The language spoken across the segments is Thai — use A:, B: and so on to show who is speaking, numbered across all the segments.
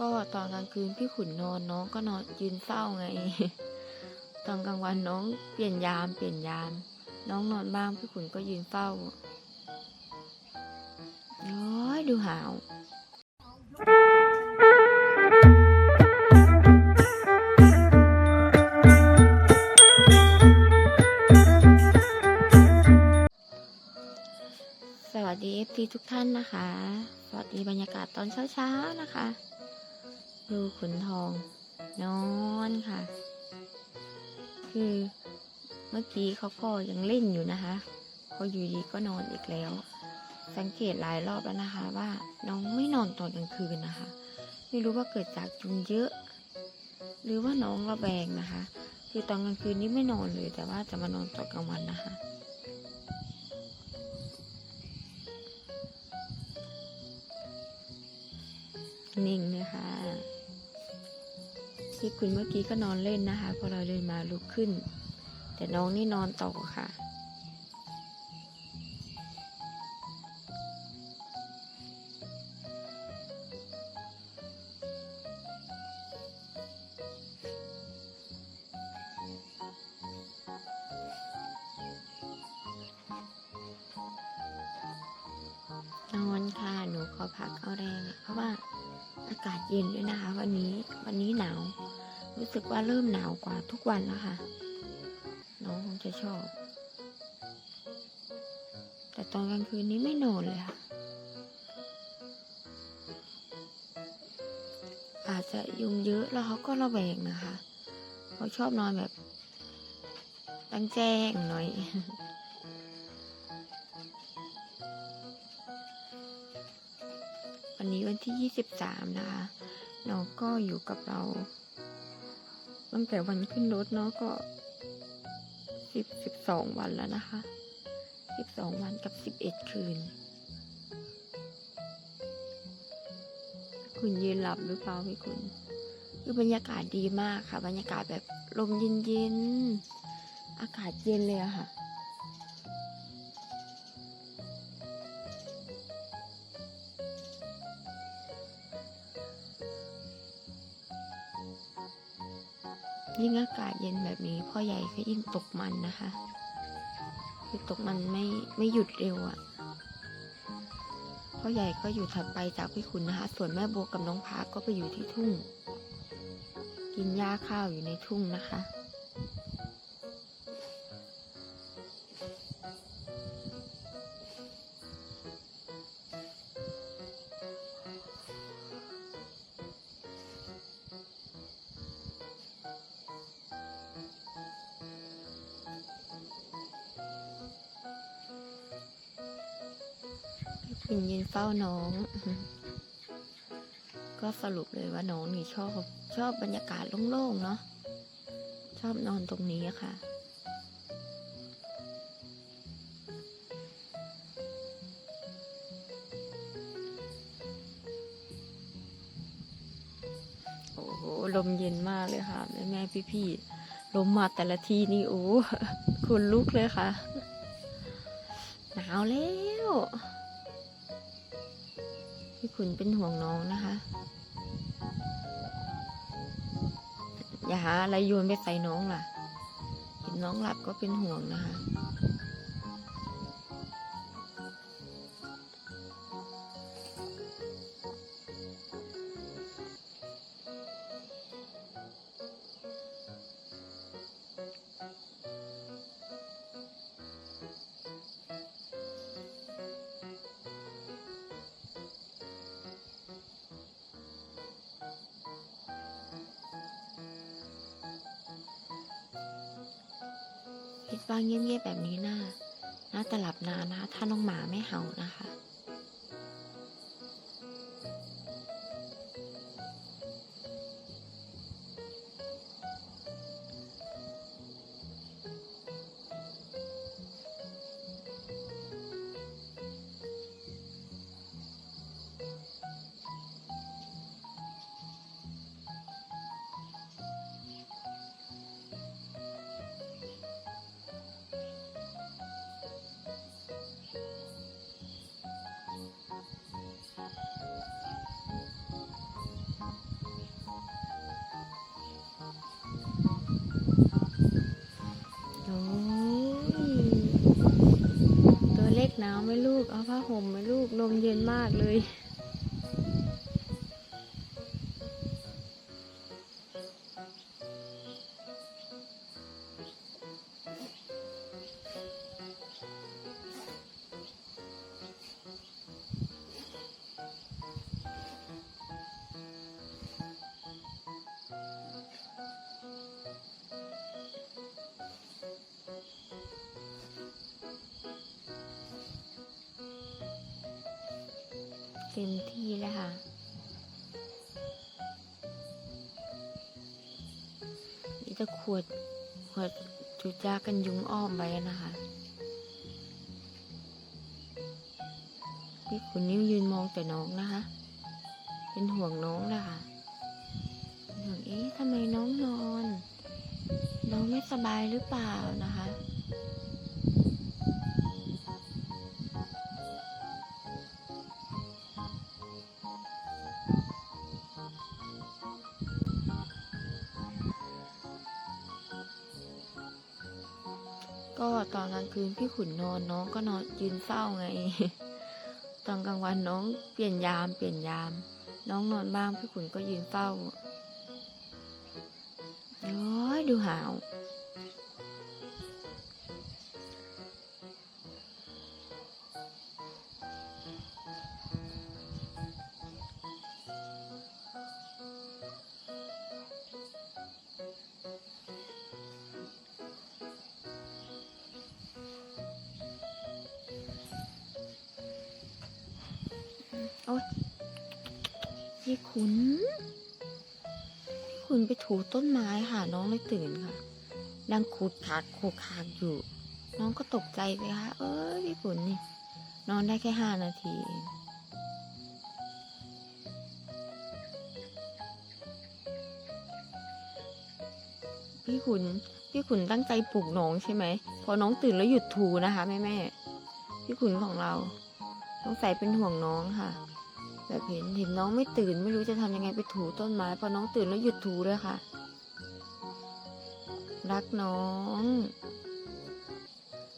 A: ก็ตอนกลางคืนพี่ขุนนอนน้องก็นอนยืนเฝ้าไง ตอนกลางวันน้องเปลี่ยนยามเปลี่ยนยาม น้องนอนบ้างพี่ขุนก็ยืนเฝ้าย้อยดูหาวสวัสดีเอฟซีทุกท่านนะคะ สวัสดีบรรยากาศตอนเช้าๆนะคะ ดูขุนทอง นอนค่ะ คือเมื่อกี้เขาก็ยังเล่นอยู่นะคะพออยู่ดีก็นอนอีกแล้ว สังเกตหลายรอบแล้วนะคะ ว่าน้องไม่นอนตอนกลางคืนนะคะ ไม่รู้ว่าเกิดจากจุนเยอะ หรือว่าน้องระแวงนะคะ คือตอนกลางคืนนี้ไม่นอนเลย แต่ว่าจะมานอนตอนกลางวันนะคะนิ่งเลยค่ะ ที่คุณเมื่อกี้ก็นอนเล่นนะคะ พอเราเดินมาลุกขึ้น แต่น้องนี่นอนต่อค่ะนอนค่ะ หนูขอพักเอาแรงเพราะว่าอากาศเย็นด้วยนะคะ วันนี้วันนี้หนาว รู้สึกว่าเริ่มหนาวกว่าทุกวันแล้วค่ะ น้องคงจะชอบ แต่ตอนกลางคืนนี้ไม่นอนเลยค่ะ อาจจะยุงเยอะแล้วเขาก็ระแวงนะคะเขาชอบนอนแบบตั้งแจ้งหน่อยวันนี้วันที่ 23 นะคะ น้องก็อยู่กับเรา ตั้งแต่วันขึ้นรถเนาะก็สิบสิบสองวันแล้วนะคะสิบสองวันกับสิบเอ็ดคืน คุณยืนหลับหรือเปล่าพี่คุณคือบรรยากาศดีมากค่ะ บรรยากาศแบบลมเย็นๆ อากาศเย็นเลยอะค่ะ ยิ่งอากาศเย็นแบบนี้พ่อใหญ่ก็ยิ่งตกมันนะคะ คือตกมันไม่ไม่หยุดเร็วอะ่ะ พ่อใหญ่ก็อยู่ถัดไปจากพี่คุณนะคะ ส่วนแม่โบกับน้องพาก็ไปอยู่ที่ทุ่ง กินหญ้าข้าวอยู่ในทุ่งนะคะ ยืนเฝ้าน้อง ก็สรุปเลยว่าน้องนี่ชอบชอบบรรยากาศโล่งๆเนาะชอบนอนตรงนี้ค่ะโอ้โหลมเย็นมากเลยค่ะ แม่แม่พี่พี่ๆลมมาแต่ละทีนี่โอ้คุณลุกเลยค่ะ หนาวแล้ว ขุนเป็นห่วงน้องนะคะ อย่าหาอะไรโยนไปใส่น้องล่ะ เห็นน้องหลับก็เป็นห่วงนะคะ คิดว่าเงียบๆแบบนี้น่าน่าจะหลับนานนะคะถ้าน้องหมาไม่เห่านะคะ ห่มไหมลูกลมเย็นมากเลย จะขวดขวดจุจากันยุงอ้อมไว้นะคะพี่ขุนนิ้วยืนมองแต่น้องนะคะ เป็นห่วงน้องนะคะห่วงเอ๊ะทำไมน้องนอน น้องไม่สบายหรือเปล่านะคะ ก็ตอนกลางคืนพี่ขุนนอนน้องก็นอนยืนเฝ้าไง ตอนกลางวันน้องเปลี่ยนยามเปลี่ยนยาม น้องนอนบ้างพี่ขุนก็ยืนเฝ้าโอ้ยดูหาว พี่ขุนพี่ขุนไปถูต้นไม้ค่ะ น้องเลยตื่นค่ะดังขูดขาดโคกคากอยู่ น้องก็ตกใจไปค่ะ เอ้ยพี่ขุนนี่ นอนได้แค่ห้านาทีเองพี่ขุนพี่ขุนตั้งใจปลุกน้องใช่ไหม พอน้องตื่นแล้วหยุดถูนะคะแม่แม่พี่ขุนของเรา ต้องใส่เป็นห่วงน้องค่ะ แบบเห็นเห็นน้องไม่ตื่นไม่รู้จะทำยังไงไปถูต้นไม้พอน้องตื่นแล้วหยุดถูเลยค่ะ รักน้อง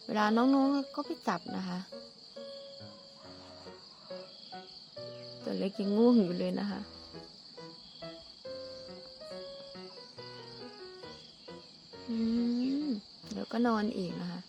A: เวลาน้องๆก็ไปจับนะคะ ตัวเล็กยังง่วงอยู่เลยนะคะอืมเดี๋ยวก็นอนอีกนะคะ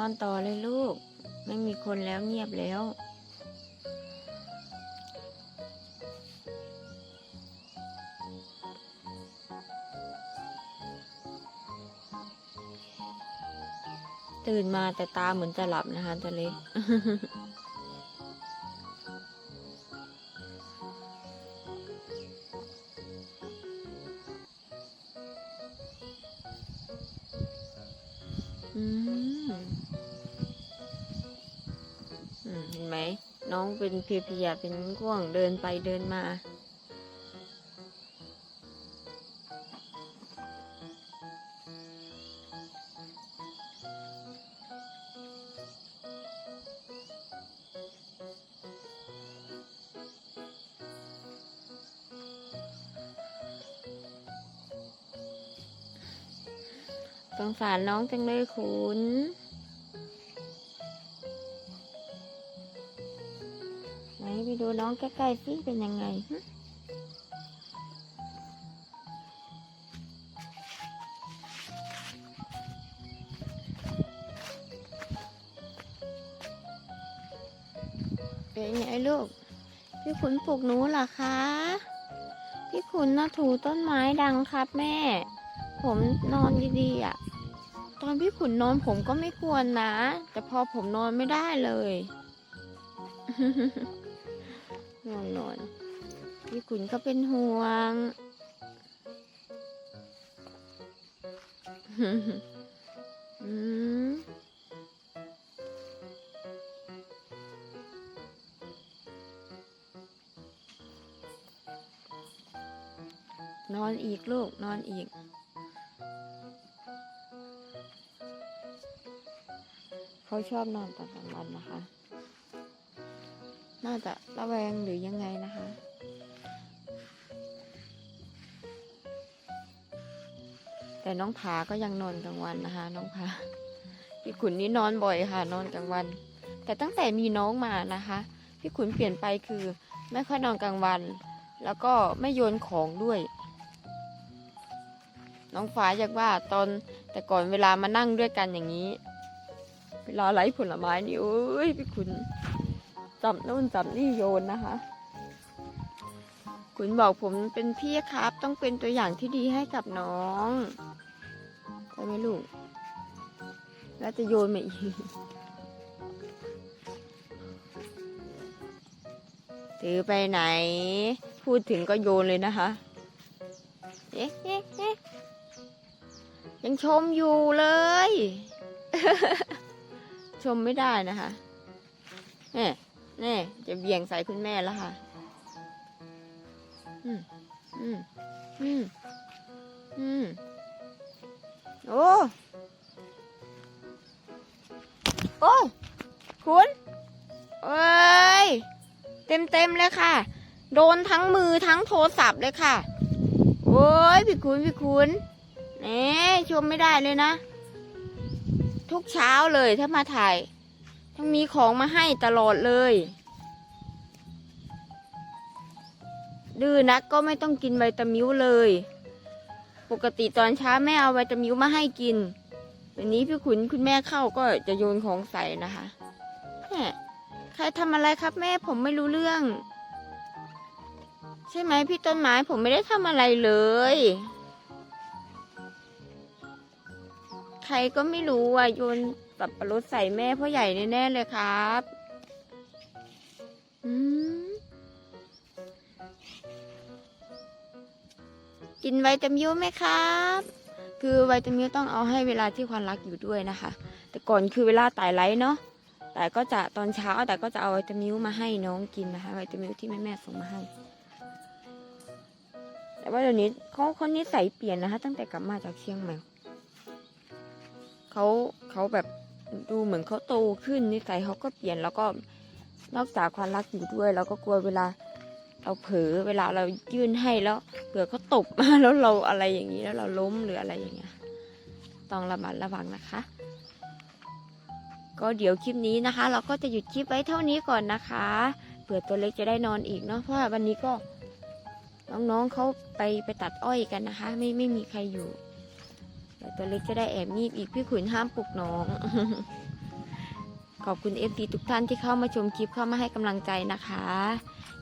A: นอนต่อเลยลูก ไม่มีคนแล้วเงียบแล้ว ตื่นมาแต่ตาเหมือนจะหลับนะคะตัวเล็กอืม น้องเป็นเพลียๆเป็นง่วงเดินไปเดินมาสงสารน้องจังเลยคุณ ไหนไปดูน้องใกล้ๆสิเป็นยังไงเป็นไงลูก พี่ขุนปลุกหนูเหรอคะ พี่ขุนน่ะถูต้นไม้ดังครับแม่ ผมนอนดีๆอะ ตอนพี่ขุนนอนผมก็ไม่ควรนะ แต่พอผมนอนไม่ได้เลย ง่วนอน พี่ขุนเขาเป็นห่วงนอนอีกลูก นอนอีก เขาชอบนอนตอนกลางวันนะคะ น่าจะระแวงหรือยังไงนะคะ แต่น้องผาก็ยังนอนกลางวันนะคะ น้องผาพี่ขุนนี่นอนบ่อยค่ะ นอนกลางวัน แต่ตั้งแต่มีน้องมานะคะ พี่ขุนเปลี่ยนไปคือไม่ค่อยนอนกลางวัน แล้วก็ไม่โยนของด้วย น้องฟ้าอยากว่าตอนแต่ก่อนเวลามานั่งด้วยกันอย่างนี้ เวลาไล่ผลไม้นี่โอ้ยพี่ขุน จับนู่นจับนี่โยนนะคะขุนบอกผมเป็นพี่ครับ ต้องเป็นตัวอย่างที่ดีให้กับน้องใช่ไหมลูก แล้วจะโยนมาอีกถือไปไหน พูดถึงก็โยนเลยนะคะ เอ๊ะเอ๊ะเอ๊ะยังชมอยู่เลย ชมไม่ได้นะคะแน่ แน่จะเบี่ยงใส่คุณแม่แล้วค่ะ อืม อืม อืม อืม โอ้โอ้คุณเอ้ย เต็มเต็มเลยค่ะ โดนทั้งมือทั้งโทรศัพท์เลยค่ะ โอ้ย พี่คุณ พี่คุณเน่ชมไม่ได้เลยนะ ทุกเช้าเลยถ้ามาถ่าย ต้งมีของมาให้ตลอดเลย ดื้อนักก็ไม่ต้องกินไวตามิวเลย ปกติตอนเช้าแม่เอาไวตามิวมาให้กินวันนี้พี่ขุนคุณแม่เข้าก็จะโยนของใส่นะคะแม่ใครทำอะไรครับแม่ผมไม่รู้เรื่อง ใช่ไหมพี่ต้นไม้ผมไม่ได้ทำอะไรเลย ใครก็ไม่รู้อะโยน สับปะรดใส่แม่พ่อใหญ่แน่ๆเลยครับอืมกินไวตามิวไหมครับ คือไวตามิวต้องเอาให้เวลาที่ความรักอยู่ด้วยนะคะ แต่ก่อนคือเวลาตายไลฟ์เนาะแต่ก็จะตอนเช้าแต่ก็จะเอาไวตามิวมาให้น้องกินนะคะไวตามิวที่แม่แม่ส่งมาให้ แต่ว่าเดี๋ยวนี้เขาคนนี้ใส่เปลี่ยนนะคะ ตั้งแต่กลับมาจากเชียงใหม่เขาเขาแบบ ดูเหมือนเขาโตขึ้นนิสัยเขาก็เปลี่ยนแล้วก็นอกจากความรักอยู่ด้วยเราก็กลัวเวลาเราเผลอเวลาเรายื่นให้แล้วเผื่อเขาตบมาแล้วเราอะไรอย่างนี้แล้วเราล้มหรืออะไรอย่างเงี้ยต้องระมัดระวังนะคะ ก็เดี๋ยวคลิปนี้นะคะ เราก็จะหยุดคลิปไว้เท่านี้ก่อนนะคะเผื่อตัวเล็กจะได้นอนอีกเนาะเพราะว่าวันนี้ก็น้องๆเขาไปไปตัดอ้อยกันนะคะ ไม่ไม่มีใครอยู่ ดี๋ยวตัวเล็กจะได้แอบงีบอีกพี่ขุนห้ามปลุกน้อง ขอบคุณเอฟซีทุกท่านที่เข้ามาชมคลิปเข้ามาให้กำลังใจนะคะ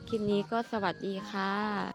A: คลิปนี้ก็สวัสดีค่ะ